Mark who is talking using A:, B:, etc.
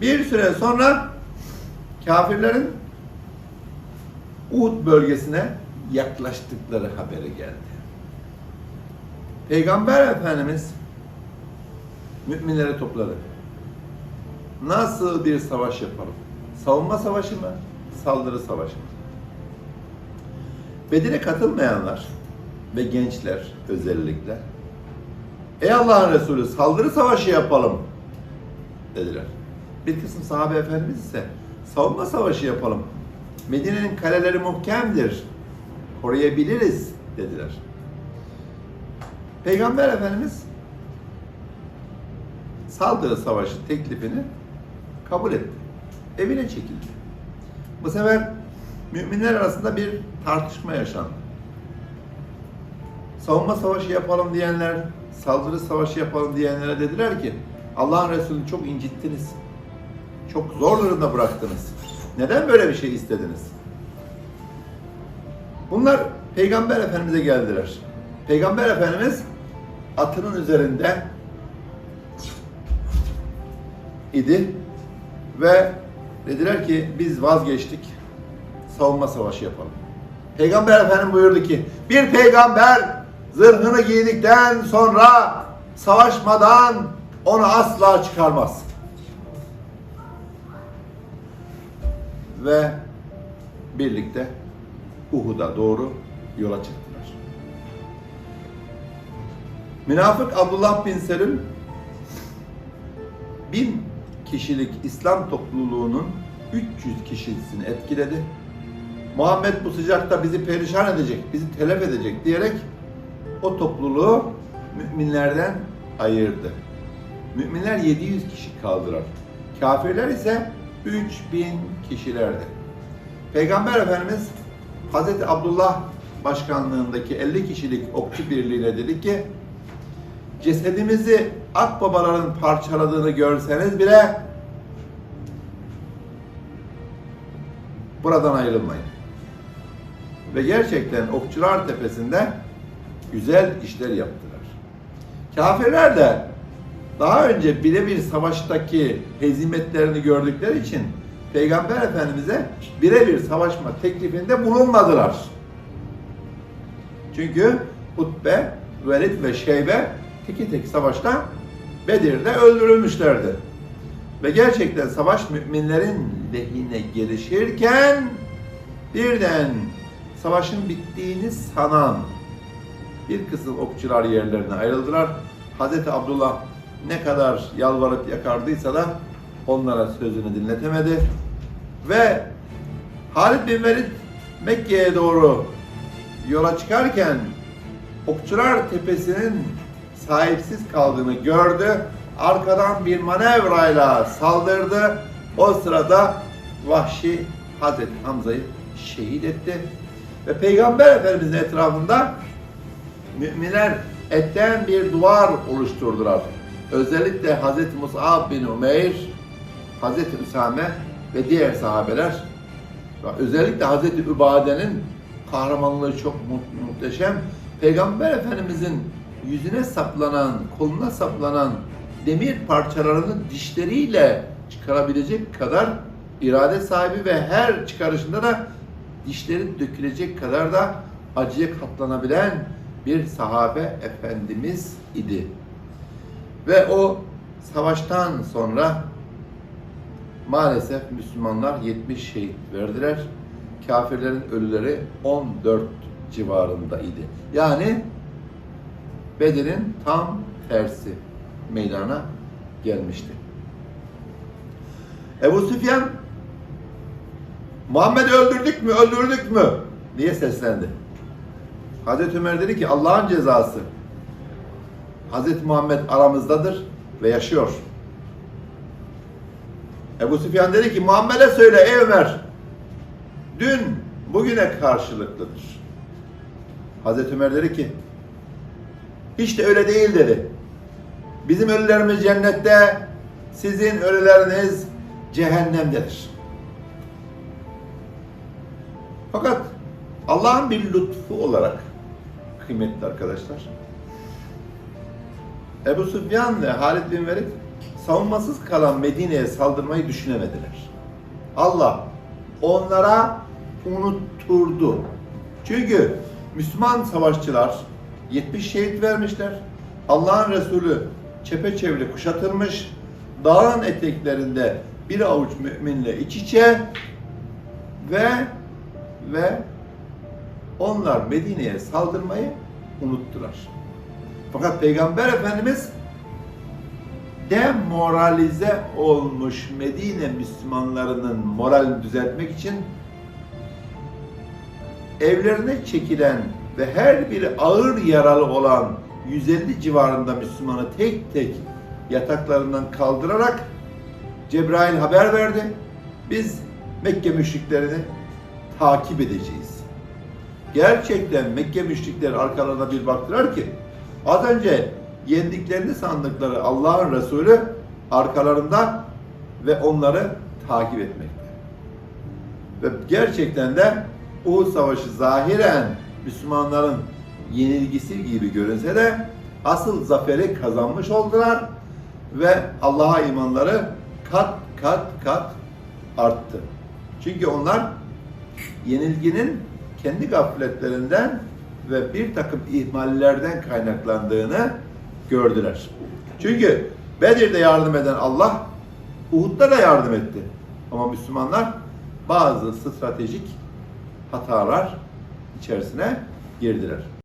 A: Bir süre sonra kafirlerin Uhud bölgesine yaklaştıkları haberi geldi. Peygamber Efendimiz müminleri topladı. Nasıl bir savaş yapalım? Savunma savaşı mı? Saldırı savaşı mı? Bedir'e katılmayanlar ve gençler özellikle Ey Allah'ın Resulü saldırı savaşı yapalım dediler. Bir kısım sahabe efendimiz ise savunma savaşı yapalım. Medine'nin kaleleri muhkemdir. Koruyabiliriz dediler. Peygamber Efendimiz saldırı savaşı teklifini kabul etti. Evine çekildi. Bu sefer müminler arasında bir tartışma yaşandı. Savunma savaşı yapalım diyenler, saldırı savaşı yapalım diyenlere dediler ki Allah'ın Resulü'nü çok incittiniz. Çok zor durumda bıraktınız. Neden böyle bir şey istediniz? Bunlar Peygamber Efendimiz'e geldiler. Peygamber Efendimiz atının üzerinde idi ve dediler ki biz vazgeçtik savunma savaşı yapalım. Peygamber Efendimiz buyurdu ki bir peygamber zırhını giydikten sonra savaşmadan onu asla çıkarmaz. Ve birlikte Uhud'a doğru yola çıktılar. Münafık Abdullah bin Selim bin kişilik İslam topluluğunun 300 kişisini etkiledi. Muhammed bu sıcakta bizi perişan edecek, bizi telef edecek diyerek o topluluğu müminlerden ayırdı. Müminler 700 kişi kaldılar. Kafirler ise 3000 kişilerdi. Peygamber Efendimiz Hazreti Abdullah başkanlığındaki 50 kişilik okçu birliğine dedi ki cesedimizi akbabaların parçaladığını görseniz bile buradan ayrılmayın. Ve gerçekten Okçular Tepesi'nde güzel işler yaptılar. Kafirler de daha önce birebir savaştaki hezimetlerini gördükleri için Peygamber Efendimiz'e birebir savaşma teklifinde bulunmadılar. Çünkü Utbe, Velid ve Şeybe teki tek savaşta Bedir'de öldürülmüşlerdi. Ve gerçekten savaş müminlerin lehine gelişirken birden savaşın bittiğini sanan bir kısım okçular yerlerine ayrıldılar. Hazreti Abdullah ne kadar yalvarıp yakardıysa da onlara sözünü dinletemedi. Ve Halid bin Velid Mekke'ye doğru yola çıkarken Okçular Tepesi'nin sahipsiz kaldığını gördü. Arkadan bir manevrayla saldırdı. O sırada Vahşi Hazreti Hamza'yı şehit etti. Ve Peygamber Efendimizin etrafında müminler etten bir duvar oluşturdular. Özellikle Hazreti Mus'ab bin Umeyr, Hazreti Üsame ve diğer sahabeler özellikle Hazreti Übade'nin kahramanlığı çok mu- muhteşem. Peygamber Efendimizin yüzüne saplanan, koluna saplanan demir parçalarını dişleriyle çıkarabilecek kadar irade sahibi ve her çıkarışında da dişleri dökülecek kadar da acıya katlanabilen bir sahabe efendimiz idi. Ve o savaştan sonra maalesef Müslümanlar 70 şehit verdiler. Kafirlerin ölüleri 14 civarında idi. Yani Bedir'in tam tersi meydana gelmişti. Ebu Süfyan Muhammed'i öldürdük mü, öldürdük mü diye seslendi. Hazreti Ömer dedi ki Allah'ın cezası. Hazreti Muhammed aramızdadır ve yaşıyor. Ebu Süfyan dedi ki Muhammed'e söyle ey Ömer. Dün bugüne karşılıklıdır. Hazreti Ömer dedi ki hiç de öyle değil dedi. Bizim ölülerimiz cennette, sizin ölüleriniz cehennemdedir. Fakat Allah'ın bir lütfu olarak kıymetli arkadaşlar. Ebu Süfyan ve Halid bin Velid savunmasız kalan Medine'ye saldırmayı düşünemediler. Allah onlara unutturdu. Çünkü Müslüman savaşçılar 70 şehit vermişler. Allah'ın Resulü çepeçevre kuşatılmış. Dağın eteklerinde bir avuç müminle iç içe ve ve onlar Medine'ye saldırmayı unuttular. Fakat Peygamber Efendimiz demoralize olmuş Medine Müslümanlarının moralini düzeltmek için evlerine çekilen ve her biri ağır yaralı olan 150 civarında Müslümanı tek tek yataklarından kaldırarak Cebrail haber verdi. Biz Mekke müşriklerini takip edeceğiz. Gerçekten Mekke müşrikleri arkalarına bir baktılar ki az önce yendiklerini sandıkları Allah'ın Resulü arkalarında ve onları takip etmekte. Ve gerçekten de Uhud Savaşı zahiren Müslümanların yenilgisi gibi görünse de asıl zaferi kazanmış oldular ve Allah'a imanları kat kat kat arttı. Çünkü onlar yenilginin kendi gafletlerinden ve bir takım ihmallerden kaynaklandığını gördüler. Çünkü Bedir'de yardım eden Allah Uhud'da da yardım etti. Ama Müslümanlar bazı stratejik hatalar içerisine girdiler.